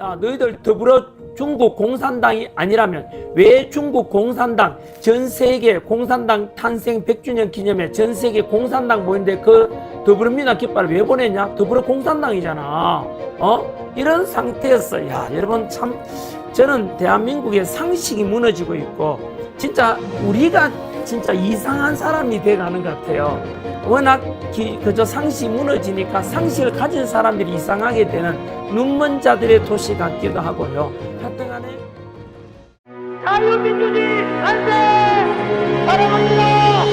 야 너희들 더불어 중국 공산당이 아니라면 왜 중국 공산당 전 세계 공산당 탄생 100주년 기념에 전 세계 공산당 모인데 그 더불어민주당 깃발을 왜 보냈냐? 더불어 공산당이잖아. 어? 이런 상태였어. 야 여러분 참 저는 대한민국의 상식이 무너지고 있고 진짜 우리가 진짜 이상한 사람이 돼가는 것 같아요. 워낙 기- 그저 상식이 무너지니까 상식을 가진 사람들이 이상하게 되는 눈먼 자들의 도시 같기도 하고요. 하여튼 간에 자유민주주의 만세! 사랑합니다!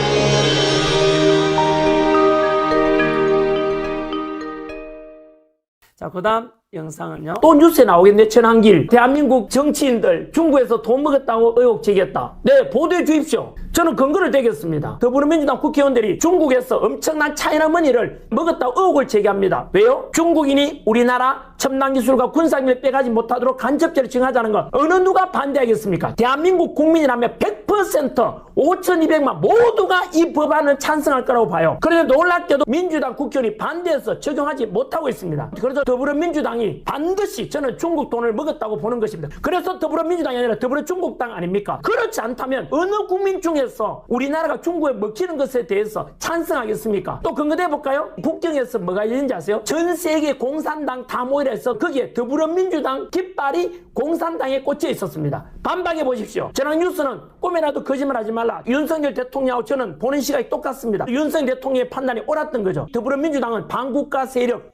자, 그 다음 영상은요. 또 뉴스에 나오겠네, 천한길. 대한민국 정치인들 중국에서 돈 먹었다고 의혹 제기했다. 네, 보도해 주십시오. 저는 근거를 대겠습니다. 더불어민주당 국회의원들이 중국에서 엄청난 차이나 머니를 먹었다고 의혹을 제기합니다. 왜요? 중국인이 우리나라 첨단 기술과 군사기를 빼가지 못하도록 간접죄를 증하자는 건 어느 누가 반대하겠습니까? 대한민국 국민이라면 100% 5,200만 모두가 이 법안을 찬성할 거라고 봐요. 그런데 놀랍게도 민주당 국회의원이 반대해서 적용하지 못하고 있습니다. 그래서 더불어민주당이 반드시 저는 중국 돈을 먹었다고 보는 것입니다. 그래서 더불어민주당이 아니라 더불어 중국당 아닙니까? 그렇지 않다면 어느 국민 중에서 우리나라가 중국에 먹히는 것에 대해서 찬성하겠습니까? 또 근거대 볼까요? 북경에서 뭐가 있는지 아세요? 전 세계 공산당 다 해서 거기에 더불어민주당 깃발이 공산당에 꽂혀 있었습니다. 반박해 보십시오. 저랑 뉴스는 꿈에라도 거짓말하지 말라. 윤석열 대통령하고 저는 보는 시각이 똑같습니다. 윤석열 대통령의 판단이 옳았던 거죠. 더불어민주당은 반국가 세력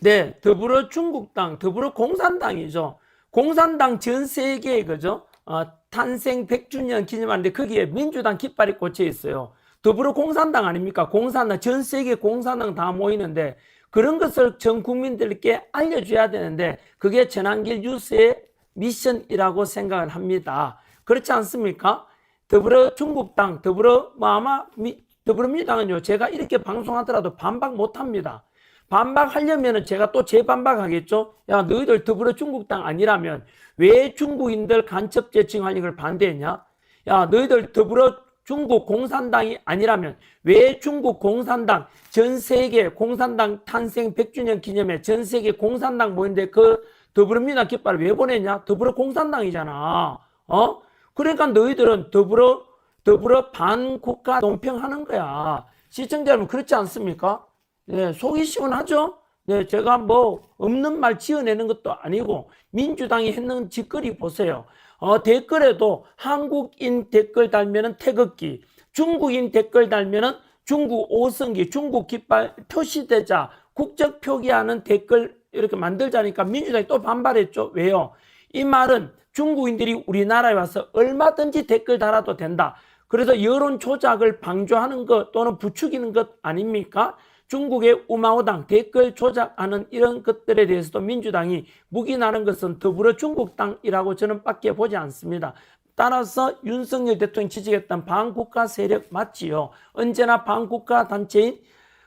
네, 더불어 중국당, 더불어 공산당이죠. 공산당 전 세계에 그죠? 어, 탄생 100주년 기념하는데 거기에 민주당 깃발이 꽂혀 있어요. 더불어 공산당 아닙니까? 공산당 전 세계 공산당 다 모이는데 그런 것을 전 국민들께 알려줘야 되는데 그게 전환길 뉴스의 미션이라고 생각을 합니다. 그렇지 않습니까? 더불어 중국당, 더불어 뭐 아마 미, 더불어민주당은요 제가 이렇게 방송하더라도 반박 못 합니다. 반박하려면은 제가 또 재반박하겠죠. 야 너희들 더불어 중국당 아니라면 왜 중국인들 간첩죄 증하는 걸 반대했냐? 야 너희들 더불어 중국 공산당이 아니라면 왜 중국 공산당 전 세계 공산당 탄생 100주년 기념에 전 세계 공산당 모인데 그 더불어민주당 깃발을 왜 보냈냐? 더불어 공산당이잖아. 어? 그러니까 너희들은 더불어 더불어 반국가 논평하는 거야. 시청자 여러분 그렇지 않습니까? 네, 속이 시원하죠? 네, 제가 뭐 없는 말 지어내는 것도 아니고 민주당이 했는 짓거리 보세요. 어, 댓글에도 한국인 댓글 달면은 태극기, 중국인 댓글 달면은 중국 오성기, 중국 깃발 표시되자 국적 표기하는 댓글 이렇게 만들자니까 민주당이 또 반발했죠. 왜요? 이 말은 중국인들이 우리나라에 와서 얼마든지 댓글 달아도 된다. 그래서 여론 조작을 방조하는 것 또는 부추기는 것 아닙니까? 중국의 우마오당 댓글 조작하는 이런 것들에 대해서도 민주당이 묵인하는 것은 더불어 중국당이라고 저는 밖에 보지 않습니다. 따라서 윤석열 대통령이 지지했던 반국가 세력 맞지요. 언제나 반국가 단체인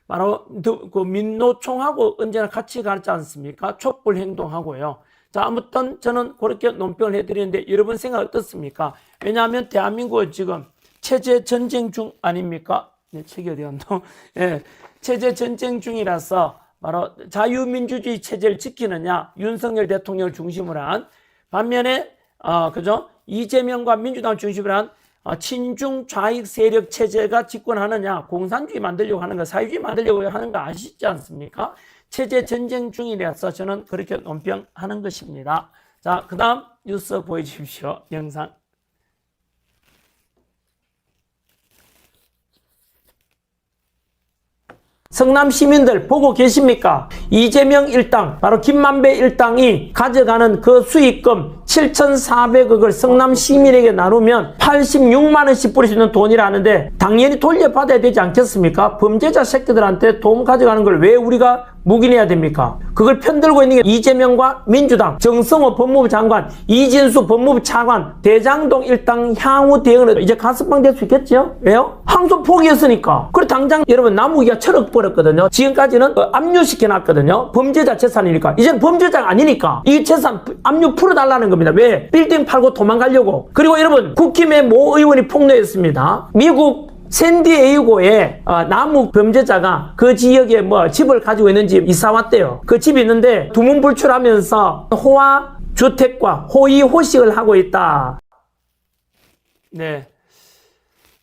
바로 그 민노총하고 언제나 같이 가지 않습니까? 촛불 행동하고요. 자, 아무튼 저는 그렇게 논평을 해드리는데 여러분 생각 어떻습니까? 왜냐하면 대한민국은 지금 체제 전쟁 중 아닙니까? 네, 갔노? 예, 체제 전쟁 중이라서 바로 자유민주주의 체제를 지키느냐 윤석열 대통령을 중심으로 한 반면에 어, 그죠 이재명과 민주당 중심으로 한 어, 친중 좌익 세력 체제가 집권하느냐 공산주의 만들려고 하는 거 사회주의 만들려고 하는 거 아시지 않습니까? 체제 전쟁 중이라서 저는 그렇게 논평하는 것입니다. 자, 그 다음 뉴스 보여주십시오. 영상. 성남 시민들 보고 계십니까? 이재명 일당, 바로 김만배 일당이 가져가는 그 수익금 7,400억을 성남 시민에게 나누면 86만 원씩 뿌릴 수 있는 돈이라는데 당연히 돌려받아야 되지 않겠습니까? 범죄자 새끼들한테 돈 가져가는 걸 왜 우리가 묵인해야 됩니까? 그걸 편들고 있는 게 이재명과 민주당, 정성호 법무부 장관, 이진수 법무부 차관, 대장동 일당 향후 대응을 이제 가스방 될 수 있겠죠? 왜요? 항소 포기했으니까. 그리고 당장 여러분 나무기가 철억 버렸거든요. 지금까지는 어, 압류시켜 놨거든요. 범죄자 재산이니까. 이제는 범죄자가 아니니까. 이 재산 압류 풀어달라는 겁니다. 왜? 빌딩 팔고 도망가려고. 그리고 여러분 국힘의 모 의원이 폭로했습니다. 미국 샌디에이고에 어, 남욱 범죄자가 그 지역에 뭐 집을 가지고 있는지 이사 왔대요. 그 집이 있는데 두문불출하면서 호화 주택과 호의 호식을 하고 있다. 네.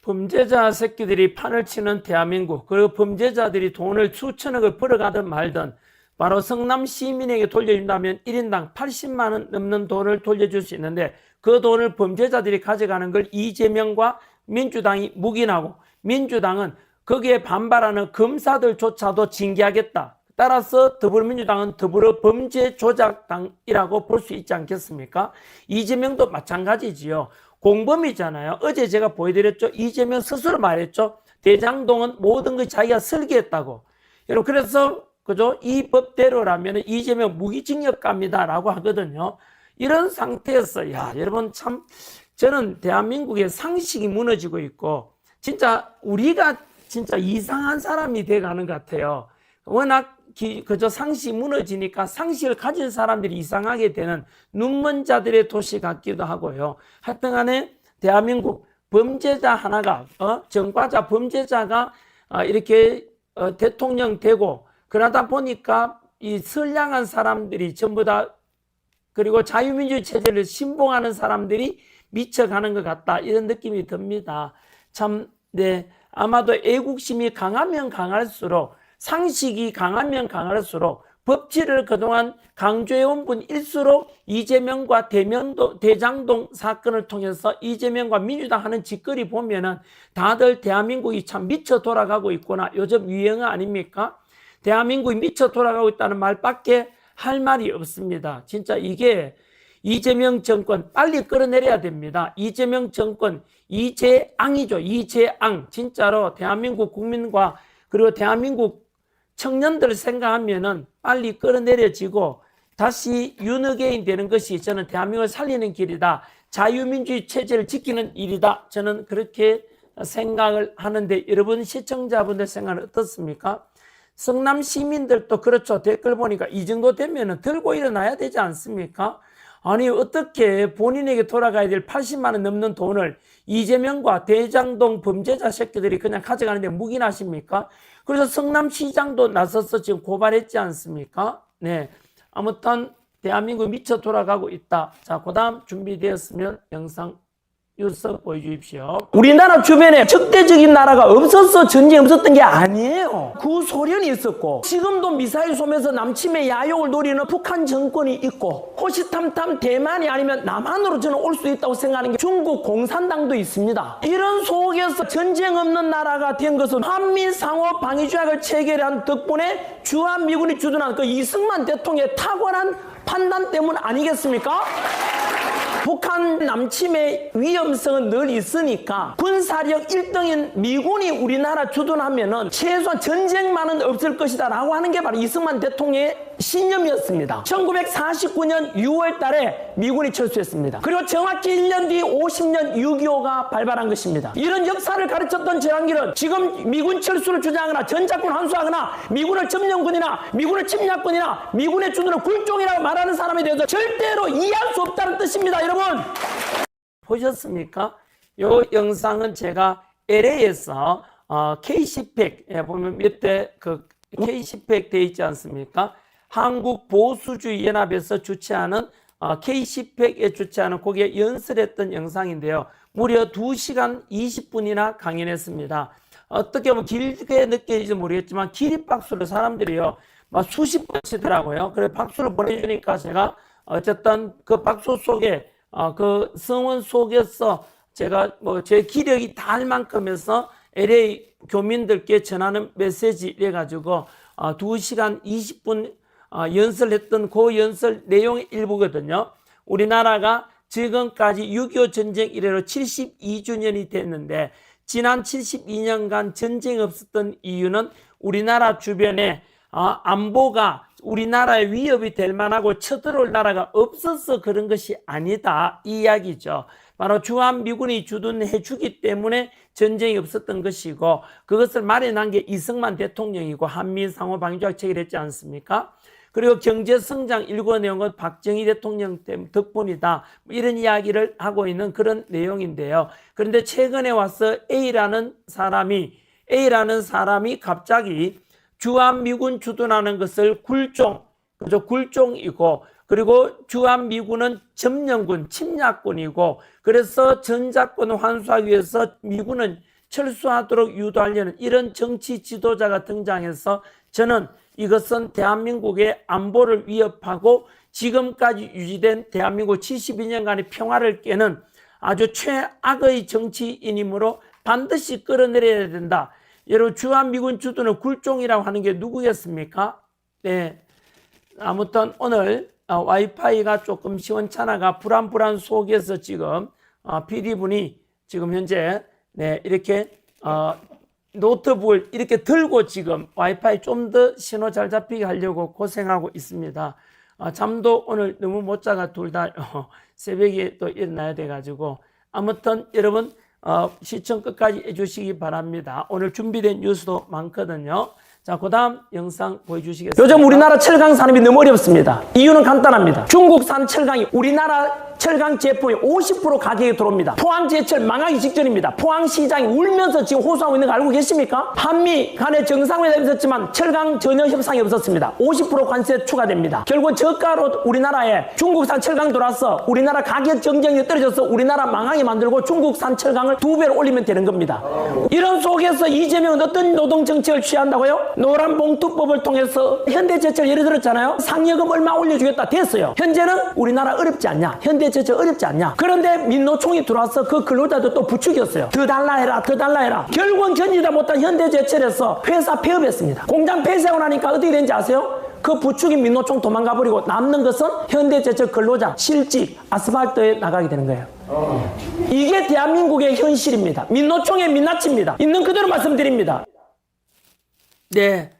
범죄자 새끼들이 판을 치는 대한민국 그리고 범죄자들이 돈을 수천억을 벌어가든 말든 바로 성남 시민에게 돌려준다면 1인당 80만 원 넘는 돈을 돌려줄 수 있는데 그 돈을 범죄자들이 가져가는 걸 이재명과 민주당이 묵인하고 민주당은 거기에 반발하는 검사들조차도 징계하겠다. 따라서 더불어민주당은 더불어 범죄 조작당이라고 볼 수 있지 않겠습니까? 이재명도 마찬가지지요. 공범이잖아요. 어제 제가 보여드렸죠. 이재명 스스로 말했죠. 대장동은 모든 걸 자기가 설계했다고. 여러분 그래서 그죠? 이 법대로라면 이재명 무기징역 갑니다라고 하거든요. 이런 상태에서 야 여러분 참 저는 대한민국의 상식이 무너지고 있고 진짜 우리가 진짜 이상한 사람이 돼가는 것 같아요. 워낙 기- 그저 상식이 무너지니까 상식을 가진 사람들이 이상하게 되는 눈먼 자들의 도시 같기도 하고요. 하여튼 간에 대한민국 범죄자 하나가 어? 정과자 범죄자가 어, 이렇게 어, 대통령 되고 그러다 보니까 이 선량한 사람들이 전부 다 그리고 자유민주주의 체제를 신봉하는 사람들이 미쳐가는 것 같다 이런 느낌이 듭니다. 참, 네 아마도 애국심이 강하면 강할수록 상식이 강하면 강할수록 법치를 그동안 강조해온 분일수록 이재명과 대명도, 대장동 사건을 통해서 이재명과 민주당 하는 짓거리 보면은 다들 대한민국이 참 미쳐 돌아가고 있구나. 요즘 유행 아닙니까? 대한민국이 미쳐 돌아가고 있다는 말밖에 할 말이 없습니다. 진짜 이게 이재명 정권 빨리 끌어내려야 됩니다. 이재명 정권 이재앙이죠. 이재앙. 진짜로 대한민국 국민과 그리고 대한민국 청년들 생각하면은 빨리 끌어내려지고 다시 윤어게인 되는 것이 저는 대한민국을 살리는 길이다. 자유민주주의 체제를 지키는 일이다. 저는 그렇게 생각을 하는데 여러분 시청자분들 생각은 어떻습니까? 성남 시민들도 그렇죠. 댓글 보니까 이 정도 되면은 들고 일어나야 되지 않습니까? 아니 어떻게 본인에게 돌아가야 될 80만 원 넘는 돈을 이재명과 대장동 범죄자 새끼들이 그냥 가져가는데 묵인하십니까? 그래서 성남시장도 나서서 지금 고발했지 않습니까? 네. 아무튼 대한민국 미쳐 돌아가고 있다. 자, 그 다음 준비되었으면 영상 뉴스 보여주십시오. 우리나라 주변에 적대적인 나라가 없었어 전쟁 없었던 게 아니에요. 구소련이 있었고 지금도 미사일 쏘면서 남침의 야욕을 노리는 북한 정권이 있고 호시탐탐 대만이 아니면 남한으로 저는 올 수 있다고 생각하는 게 중국 공산당도 있습니다. 이런 속에서 전쟁 없는 나라가 된 것은 한미 상호 방위 조약을 체결한 덕분에 주한 미군이 주둔한 그 이승만 대통령의 탁월한 판단 때문 아니겠습니까? 북한 남침의 위험성은 늘 있으니까 군사력 1등인 미군이 우리나라 주둔하면은 최소한 전쟁만은 없을 것이다 라고 하는 게 바로 이승만 대통령의 신념이었습니다. 1949년 6월 달에 미군이 철수했습니다. 그리고 정확히 1년 뒤 50년 6.25가 발발한 것입니다. 이런 역사를 가르쳤던 제왕길은 지금 미군 철수를 주장하거나 전작권 환수하거나 미군을 점령군이나 미군을 침략군이나 미군의 주둔을 굴종이라고 말하는 사람에 대해서 절대로 이해할 수 없다는 뜻입니다. 여러분 보셨습니까? 요 영상은 제가 LA에서 어, K10팩 보면 밑에 그 K10팩 돼 있지 않습니까? 한국 보수주의 연합에서 주최하는 어, K10팩에 주최하는 거기에 연설했던 영상인데요. 무려 2시간 20분이나 강연했습니다. 어떻게 보면 길게 느껴질지 모르겠지만 기립박수를 사람들이요. 막 수십 번 치더라고요. 그래 박수를 보내주니까 제가 어쨌든 그 박수 속에 어, 그 성원 속에서 제가 뭐 제 기력이 닿을 만큼 해서 LA 교민들께 전하는 메시지 이래 가지고 어, 2시간 20분 어, 연설했던 그 연설 내용의 일부거든요. 우리나라가 지금까지 6.25 전쟁 이래로 72주년이 됐는데 지난 72년간 전쟁이 없었던 이유는 우리나라 주변에 어, 안보가 우리나라의 위협이 될 만하고 쳐들어올 나라가 없어서 그런 것이 아니다 이 이야기죠. 바로 주한 미군이 주둔해 주기 때문에 전쟁이 없었던 것이고 그것을 마련한 게 이승만 대통령이고 한미 상호 방위조약 체결했지 않습니까? 그리고 경제 성장 일궈 내온 건 박정희 대통령 때 덕분이다. 뭐 이런 이야기를 하고 있는 그런 내용인데요. 그런데 최근에 와서 A라는 사람이 A라는 사람이 갑자기 주한미군 주둔하는 것을 굴종, 그죠? 굴종이고, 그리고 주한미군은 점령군, 침략군이고, 그래서 전작권 환수하기 위해서 미군은 철수하도록 유도하려는 이런 정치 지도자가 등장해서 저는 이것은 대한민국의 안보를 위협하고 지금까지 유지된 대한민국 72년간의 평화를 깨는 아주 최악의 정치인이므로 반드시 끌어내려야 된다. 여러분 주한미군 주둔은 굴종이라고 하는 게 누구겠습니까? 네. 아무튼 오늘 어, 와이파이가 조금 시원찮아가 불안불안 속에서 지금 어, PD분이 지금 현재 네, 이렇게 어, 노트북을 이렇게 들고 지금 와이파이 좀 더 신호 잘 잡히게 하려고 고생하고 있습니다. 어, 잠도 오늘 너무 못 자가 둘 다 새벽에 또 일어나야 돼가지고 아무튼 여러분 어, 시청 끝까지 해주시기 바랍니다. 오늘 준비된 뉴스도 많거든요. 자, 그 다음 영상 보여주시겠습니다. 요즘 우리나라 철강 산업이 너무 어렵습니다. 이유는 간단합니다. 중국산 철강이 우리나라 철강 제품의 50% 가격에 들어옵니다. 포항 제철 망하기 직전입니다. 포항 시장이 울면서 지금 호소하고 있는 거 알고 계십니까? 한미 간의 정상회담이 있었지만 철강 전혀 협상이 없었습니다. 50% 관세 추가됩니다. 결국 저가로 우리나라에 중국산 철강 들어와서 우리나라 가격 경쟁력이 떨어져서 우리나라 망하게 만들고 중국산 철강을 두 배로 올리면 되는 겁니다. 이런 속에서 이재명은 어떤 노동 정책을 취한다고요? 노란 봉투법을 통해서 현대제철 예를 들었잖아요. 상여금 얼마 올려주겠다 됐어요. 현재는 우리나라 어렵지 않냐? 현대 제철 어렵지 않냐? 그런데 민노총이 들어와서 그 근로자들 또 부추겼어요. 더 달라 해라, 더 달라 해라. 결국은 견디다 못한 현대제철에서 회사 폐업했습니다. 공장 폐쇄하고 나니까 어떻게 된지 아세요? 그 부축인 민노총 도망가 버리고 남는 것은 현대제철 근로자, 실직, 아스팔트에 나가게 되는 거예요. 이게 대한민국의 현실입니다. 민노총의 민낯입니다. 있는 그대로 말씀드립니다. 네,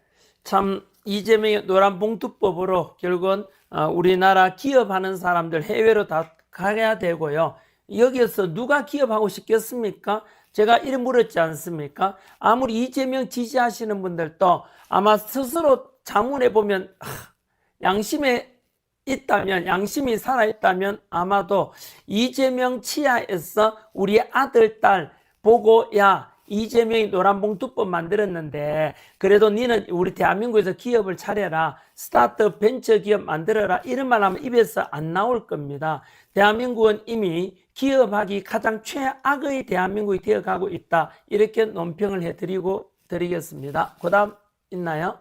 참 이재명의 노란 봉투법으로 결국은 어, 우리나라 기업하는 사람들 해외로 다 가야 되고요. 여기에서 누가 기업하고 싶겠습니까? 제가 이름 물었지 않습니까? 아무리 이재명 지지하시는 분들도 아마 스스로 자문해 보면 하, 양심에 있다면 양심이 살아 있다면 아마도 이재명 치하에서 우리 아들 딸 보고 야 이재명이 노란봉투법 만들었는데 그래도 니는 우리 대한민국에서 기업을 차려라 스타트업 벤처 기업 만들어라 이런 말 하면 입에서 안 나올 겁니다. 대한민국은 이미 기업하기 가장 최악의 대한민국이 되어가고 있다. 이렇게 논평을 해드리고 드리겠습니다. 그 다음 있나요?